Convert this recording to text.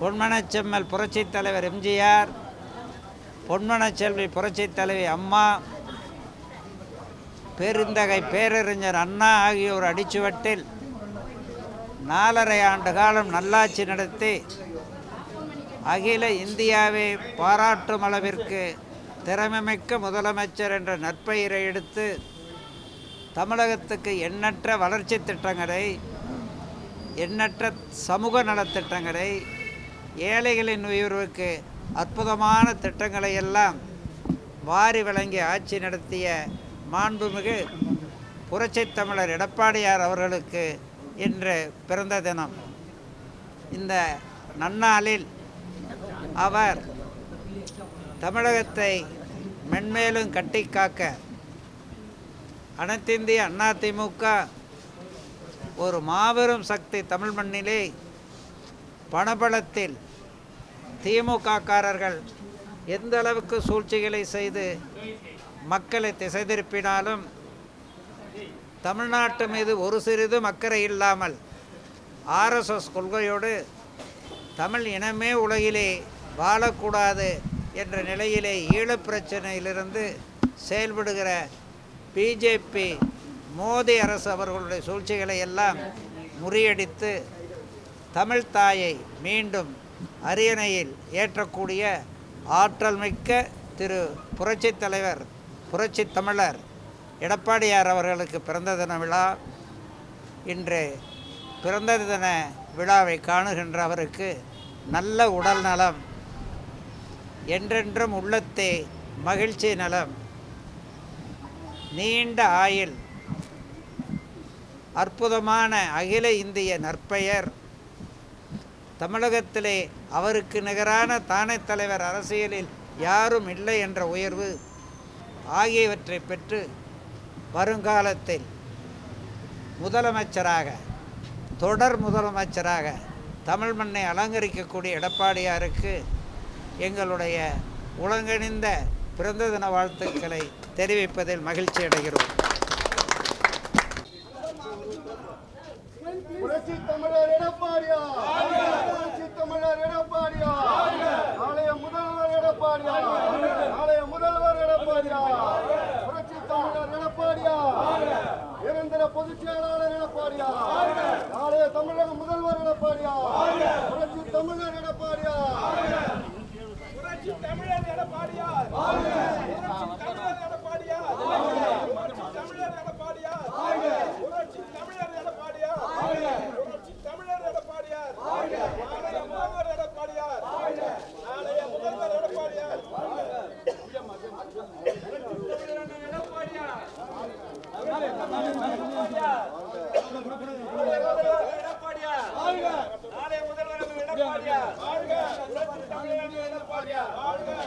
பொன்மனச்செம்மல் புரட்சித் தலைவர் எம்ஜிஆர் பொன்மனச்செல்வி புரட்சித் தலைவி அம்மா பெருந்தகை பேரறிஞர் அண்ணா ஆகியோர் அடிச்சுவட்டில் நாலரை ஆண்டு காலம் நல்லாட்சி நடத்தி அகில இந்தியாவை பாராட்டும் அளவிற்கு திறமைமிக்க முதலமைச்சர் என்ற நற்பெயரை எடுத்து தமிழகத்துக்கு எண்ணற்ற வளர்ச்சி திட்டங்களை எண்ணற்ற சமூக நலத்திட்டங்களை ஏழைகளின் உயர்வுக்கு அற்புதமான திட்டங்களை எல்லாம் வாரி வழங்கி ஆட்சி நடத்திய மாண்புமிகு புரட்சி தமிழர் எடப்பாடியார் அவர்களுக்கு இன்று பிறந்த தினம். இந்த நன்னாளில் அவர் தமிழகத்தை மென்மேலும் கட்டி காக்க அனைத்திந்திய திமுக ஒரு மாபெரும் சக்தி தமிழ் மண்ணிலே பணபலத்தில் திமுககாரர்கள் எந்த அளவுக்கு சூழ்ச்சிகளை செய்து மக்களை திசை திருப்பினாலும் தமிழ்நாட்டு மீது ஒரு சிறிதும் அக்கறை இல்லாமல் ஆர்எஸ்எஸ் கொள்கையோடு தமிழ் இனமே உலகிலே வாழக்கூடாது என்ற நிலையிலே ஈழப் பிரச்சனையிலிருந்து செயல்படுகிற பிஜேபி மோடி அரசு அவர்களுடைய சூழ்ச்சிகளை எல்லாம் முறியடித்து தமிழ் தாயை மீண்டும் அரியணையில் ஏற்றக்கூடிய ஆற்றல் மிக்க திரு புரட்சித் தலைவர் புரட்சி தமிழர் எடப்பாடியார் அவர்களுக்கு பிறந்த தின விழா. இன்று பிறந்த தின விழாவை காணுகின்ற அவருக்கு நல்ல உடல் நலம் என்றென்றும் உள்ளத்தே மகிழ்ச்சி நலம். நீண்ட ஆயுள் அற்புதமான அகில இந்திய நற்பெயர். தமிழகத்திலே அவருக்கு நிகரான தானே தலைவர் அரசியலில் யாரும் இல்லை என்ற உயர்வு ஆகியவற்றை பெற்று வருங்காலத்தில் முதலமைச்சராக தொடர் முதலமைச்சராக தமிழ் மண்ணை அலங்கரிக்கக்கூடிய எடப்பாடியாருக்கு எங்களுடைய உலங்கணிந்த பிறந்த தின வாழ்த்துக்களை தெரிவிப்பதில் மகிழ்ச்சி அடைகிறோம் புரட்சி தமிழர் எடப்பாடியா புரட்சி தமிழர் எடப்பாடியா நாளைய முதல்வர் எடப்பாடியா நாளைய முதல்வர் எடப்பாடியா புரட்சி தமிழர் எடப்பாடியா நிரந்தர பொதுச் செயலாளர் எடப்பாடியா நாளைய தமிழக முதல்வர் எடப்பாடியா? புரட்சி தமிழர் எடப்பாடியா? புரட்சி தமிழர் எடப்பாடியார் புரட்சி தமிழர் எடப்பாடியார் புரட்சி தமிழர் எடப்பாடியார் புரட்சி தமிழர் எடப்பாடியார் புரட்சி தமிழர் எடப்பாடியார் நாளைய முதல்வர் எடப்பாடியார் நாளைய முதல்வர் எடப்பாடியார் எடப்பாடியார் நாளைய முதல்வர்